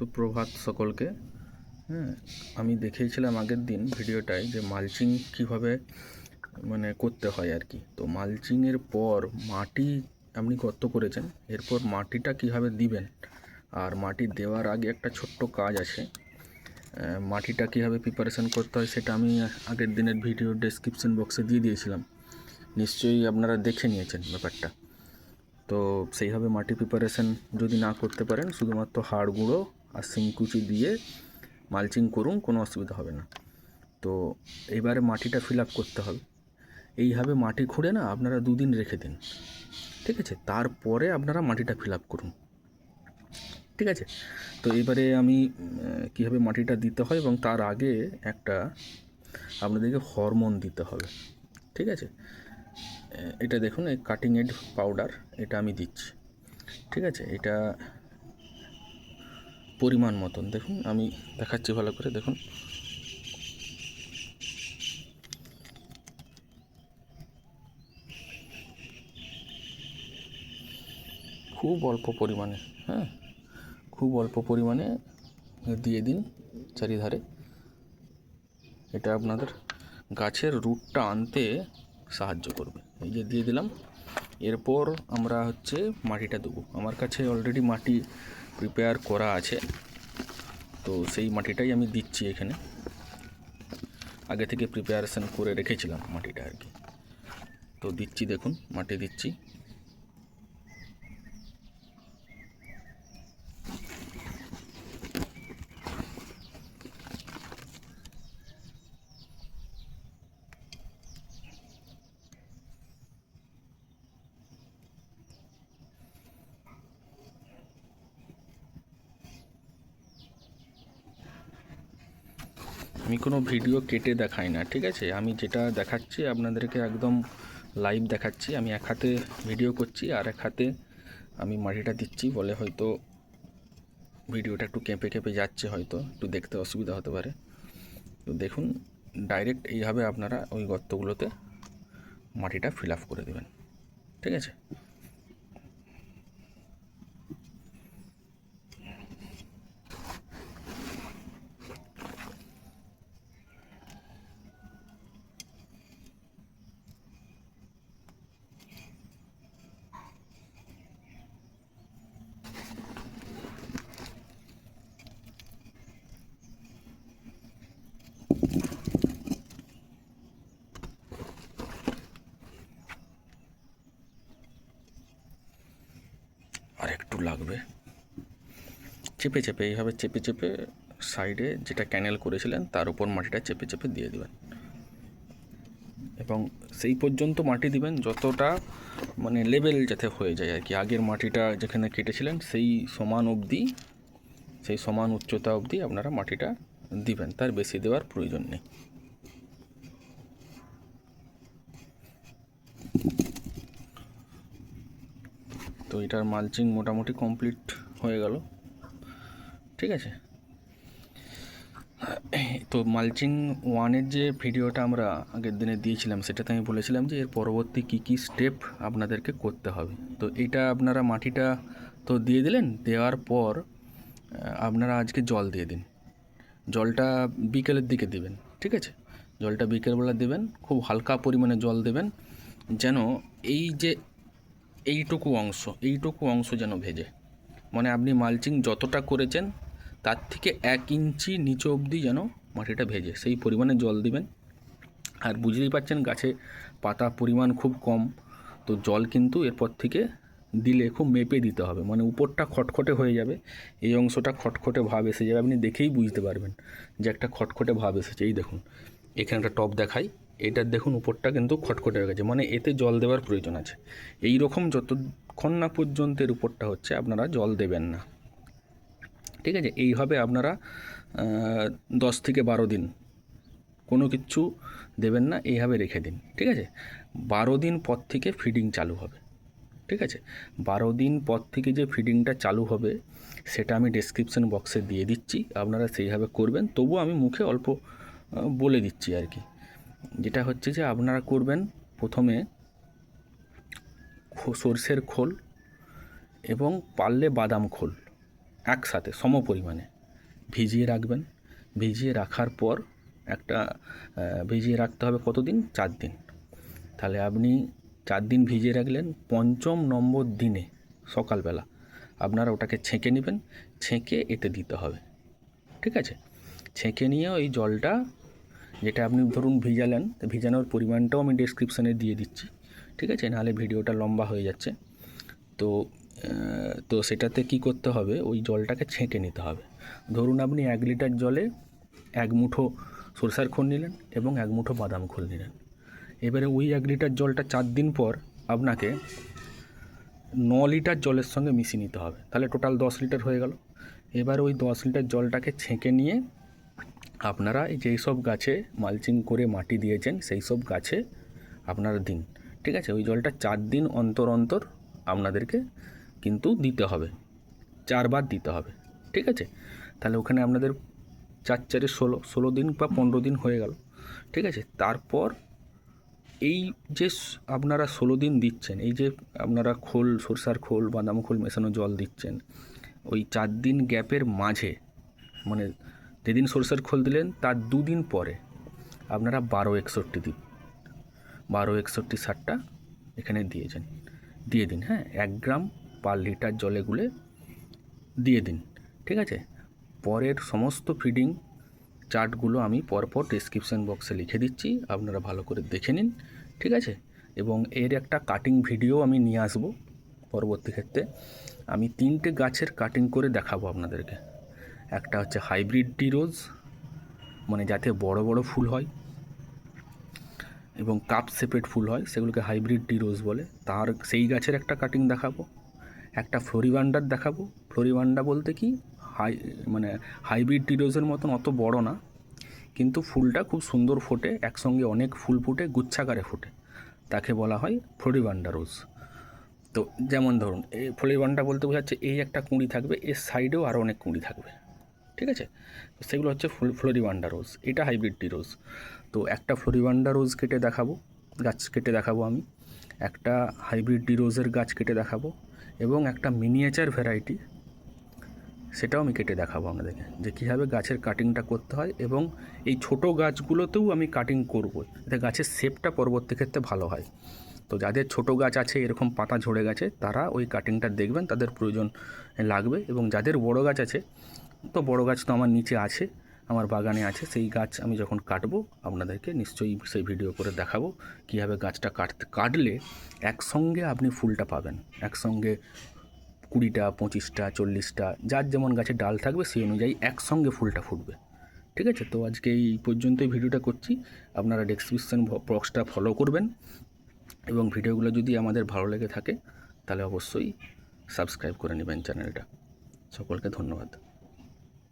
সুপ্রভাত সকলকে। হ্যাঁ আমি দেখিয়েছিলাম আগের দিন ভিডিওটায় যে মালচিং কীভাবে মানে করতে হয় আর কি। তো মালচিংয়ের পর মাটি আপনি গর্ত করেছেন, এরপর মাটিটা কীভাবে দিবেন? আর মাটি দেওয়ার আগে একটা ছোট্ট কাজ আছে। মাটিটা কীভাবে প্রিপারেশান করতে হয় সেটা আমি আগের দিনের ভিডিও ডেসক্রিপশন বক্সে দিয়ে দিয়েছিলাম। নিশ্চয়ই আপনারা দেখে নিয়েছেন ব্যাপারটা। তো সেইভাবে মাটি প্রিপারেশন যদি না করতে পারেন, শুধুমাত্র হাড় গুঁড়ো আর শিংকুচি দিয়ে মালচিং করুন, কোনো অসুবিধা হবে না। তো এইবারে মাটিটা ফিল আপ করতে হবে। এইভাবে মাটি খুঁড়ে না আপনারা দুদিন রেখে দিন। ঠিক আছে? তারপরে আপনারা মাটিটা ফিল আপ করুন। ঠিক আছে? তো এবারে আমি কীভাবে মাটিটা দিতে হয় এবং তার আগে একটা আপনাদেরকে হরমোন দিতে হবে। ঠিক আছে? এটা দেখুন, এই কাটিং এড পাউডার এটা আমি দিচ্ছি। ঠিক আছে? এটা পরিমাণ মতন। দেখুন, আমি দেখাচ্ছি ভালো করে, দেখুন। খুব অল্প পরিমাণে হ্যাঁ? খুব অল্প পরিমাণে দিয়ে দিন চারিধারে। এটা আপনাদের গাছের রুটটা আনতে সাহায্য করবে। এই যে দিয়ে দিলাম, এরপর আমরা হচ্ছে মাটিটা দেবো। আমার কাছে অলরেডি মাটি প্রিপেয়ার করা আছে। তো সেই মাটিটাই আমি দিচ্ছি এখানে। আগে থেকে প্রিপারেশান করে রেখেছিলাম মাটিটা আর কি। তো দিচ্ছি দেখুন, মাটি দিচ্ছি। আমি কোনো ভিডিও কেটে দেখাই না, ঠিক আছে? আমি যেটা দেখাচ্ছি, আপনাদেরকে একদম লাইভ দেখাচ্ছি। আমি এক হাতে ভিডিও করছি, আর এক হাতে আমি মাটিটা দিচ্ছি, বলে হয়তো ভিডিওটা একটু কেঁপে কেঁপে যাচ্ছে হয়তো, একটু দেখতে অসুবিধা হতে পারে। তো দেখুন ডাইরেক্ট এইভাবে আপনারা ওই গর্তগুলোতে মাটিটা ফিল আপ করে দেবেন, ঠিক আছে আর একটু লাগবে। চেপে চেপে, এইভাবে চেপে চেপে সাইডে যেটা ক্যানেল করেছিলেন, তার উপর মাটিটা চেপে চেপে দিয়ে দেবেন। এবং সেই পর্যন্ত মাটি দিবেন, যতটা মানে লেভেল যাতে হয়ে যায় আর কি। আগের মাটিটা যেখানে কেটেছিলেন, সেই সমান অবধি, সেই সমান উচ্চতা অবধি আপনারা মাটিটা দিবেন। তার বেশি দেওয়ার প্রয়োজন নেই। এটার মালচিং মোটামুটি কমপ্লিট হয়ে গেল। ঠিক আছে? তো মালচিং ওয়ানের যে ভিডিওটা আমরা আগের দিনে দিয়েছিলাম, সেটাতে আমি বলেছিলাম যে এর পরবর্তী কী কী স্টেপ আপনাদেরকে করতে হবে। তো এটা আপনারা মাটিটা তো দিয়ে দিলেন, দেওয়ার পর আপনারা আজকে জল দিয়ে দিন। জলটা বিকেলের দিকে দিবেন, ঠিক আছে? জলটা বিকেলবেলা দেবেন, খুব হালকা পরিমাণে জল দেবেন, যেন এই যে এইটুকু অংশ এইটুকু অংশ যেন ভেজে। মানে আপনি মালচিং যতটা করেছেন, তার থেকে এক ইঞ্চি নিচে অবধি যেন মাটিটা ভেজে, সেই পরিমাণে জল দিবেন। আর বুঝতেই পারছেন গাছে পাতা পরিমাণ খুব কম, তো জল কিন্তু এরপর থেকে দিলে খুব মেপে দিতে হবে। মানে উপরটা খটখটে হয়ে যাবে, এই অংশটা খটখটে ভাব এসে যাবে, আপনি দেখেই বুঝতে পারবেন যে একটা খটখটে ভাব এসেছে। এই দেখুন, এখানে একটা টপ দেখাই। এটার দেখুন উপরটা কিন্তু খটখটে হয়ে গেছে মানে এতে জল দেওয়ার প্রয়োজন আছে। এই রকম যতক্ষণ না পর্যন্ত এর উপরটা হচ্ছে, আপনারা জল দেবেন না। ঠিক আছে? এইভাবে আপনারা দশ থেকে বারো দিন কোনো কিচ্ছু দেবেন না, এইভাবে রেখে দিন। ঠিক আছে? বারো দিন পর থেকে ফিডিং চালু হবে। ঠিক আছে? বারো দিন পর থেকে যে ফিডিংটা চালু হবে, সেটা আমি ডেসক্রিপশন বক্সে দিয়ে দিচ্ছি, আপনারা সেইভাবে করবেন। তবু আমি মুখে অল্প বলে দিচ্ছি আর কি। যেটা হচ্ছে যে আপনারা করবেন প্রথমে সর্ষের খোল এবং পারলে বাদাম খোল একসাথে সম পরিমাণে। ভিজিয়ে রাখবেন। ভিজিয়ে রাখার পর একটা ভিজিয়ে রাখতে হবে কতদিন? চার দিন। তাহলে আপনি চার দিন ভিজিয়ে রাখলেন পঞ্চম নম্বর দিনে, সকালবেলা, আপনারা ওটাকে ছেঁকে নেবেন। ছেঁকে এতে দিতে হবে। ঠিক আছে? ছেঁকে নিয়ে ওই জলটা যেটা আপনি ধরুন ভিজালেন, তো ভিজানোর পরিমাণটাও আমি ডেসক্রিপশানে দিয়ে দিচ্ছি, ঠিক আছে? নাহলে ভিডিওটা লম্বা হয়ে যাচ্ছে। তো তো সেটাতে কি করতে হবে? ওই জলটাকে ছেঁকে নিতে হবে। ধরুন আপনি এক লিটার জলে এক মুঠো সরষার খোল নিলেন এবং এক মুঠো বাদাম খোল নিলেন। এবারে ওই এক লিটার জলটা চার দিন পর আপনাকে ন লিটার জলের সঙ্গে মিশিয়ে নিতে হবে। তাহলে টোটাল দশ লিটার হয়ে গেল। এবার ওই দশ লিটার জলটাকে ছেঁকে নিয়ে আপনারা যেই সব গাছে মালচিং করে মাটি দিয়েছেন, সেই সব গাছে আপনারা দিন, ঠিক আছে? ওই জলটা চার দিন অন্তর অন্তর আপনাদেরকে কিন্তু দিতে হবে, চারবার দিতে হবে, ঠিক আছে? তাহলে ওখানে আপনাদের চার, চারে ষোলো ষোলো দিন বা পনেরো দিন হয়ে গেল, ঠিক আছে? তারপর এই যে আপনারা ষোলো দিন দিচ্ছেন, এই যে আপনারা খোল, সরষার খোল, বাদাম খোল মেশানো জল দিচ্ছেন, ওই চার দিন গ্যাপের মাঝে মানে যেদিন সরষার খোল দিলেন, তার দুদিন পরে আপনারা বারো একষট্টি দিন, বারো একষট্টি সারটা এখানে দিয়েছেন দিয়ে দিন হ্যাঁ এক গ্রাম পার লিটার জলে গুলে দিয়ে দিন, ঠিক আছে? পরের সমস্ত ফিডিং চার্টগুলো আমি পরপর ডিসক্রিপশান বক্সে লিখে দিচ্ছি, আপনারা ভালো করে দেখে নিন, ঠিক আছে? এবং এর একটা কাটিং ভিডিও আমি নিয়ে আসব পরবর্তী ক্ষেত্রে। আমি তিনটে গাছের কাটিং করে দেখাবো আপনাদেরকে। একটা হচ্ছে হাইব্রিড ডি রোজ মানে যাতে বড় বড় ফুল হয় এবং কাপ সেপেড ফুল হয়, সেগুলোকে হাইব্রিড ডি রোজ বলে। তার সেই গাছের একটা কাটিং দেখাবো, একটা ফ্লোরিবান্ডার দেখাবো। ফ্লোরিবান্ডা বলতে কি? হাই মানে হাইব্রিড ডি রোজের মতন অত বড় না, কিন্তু ফুলটা খুব সুন্দর ফোটে, একসঙ্গে অনেক ফুল ফুটে গুচ্ছাকারে ফোটে। তাকে বলা হয় ফ্লোরিবান্ডা রোজ তো যেমন ধরুন, এই ফ্লোরিবান্ডা বলতে বোঝাচ্ছে এই একটা কুঁড়ি থাকবে, এর সাইডেও আরও অনেক কুঁড়ি থাকবে। ঠিক আছে? তো সেগুলো হচ্ছে ফুল ফ্লোরিবান্ডা রোজ, এটা হাইব্রিড টি রোজ। তো একটা ফ্লোরিবান্ডা রোজ কেটে দেখাবো, গাছ কেটে দেখাবো আমি। একটা হাইব্রিড ডি রোজের গাছ কেটে দেখাবো এবং একটা মিনিয়েচার ভ্যারাইটি সেটাও আমি কেটে দেখাবো আপনাদেরকে, যে কীভাবে গাছের কাটিংটা করতে হয় এবং এই ছোট গাছগুলোতেও আমি কাটিং করব, যাতে গাছের শেপটা পরবর্তী ক্ষেত্রে ভালো হয়। তো যাদের ছোট গাছ আছে, এরকম পাতা ঝরে গেছে, তারা ওই কাটিংটা দেখবেন, তাদের প্রয়োজন লাগবে এবং যাদের বড় গাছ আছে তো বড় গাছ তো আমার নিচে আছে, আমার বাগানে আছে, সেই গাছ আমি যখন কাটবো, আপনাদেরকে নিশ্চয়ই সেই ভিডিও করে দেখাবো কীভাবে গাছটা কাটতে, কাটলে একসঙ্গে আপনি ফুলটা পাবেন। একসঙ্গে কুড়িটা, পঁচিশটা, চল্লিশটা, যার যেমন গাছে ডাল থাকবে সেই অনুযায়ী একসঙ্গে ফুলটা ফুটবে। ঠিক আছে? তো আজকে এই পর্যন্তই ভিডিওটা করছি। আপনারা ডেসক্রিপশন বক্সটা ফলো করবেন এবং ভিডিওগুলো যদি আমাদের ভালো লেগে থাকে, তাহলে অবশ্যই সাবস্ক্রাইব করে নেবেন চ্যানেলটা সকলকে ধন্যবাদ।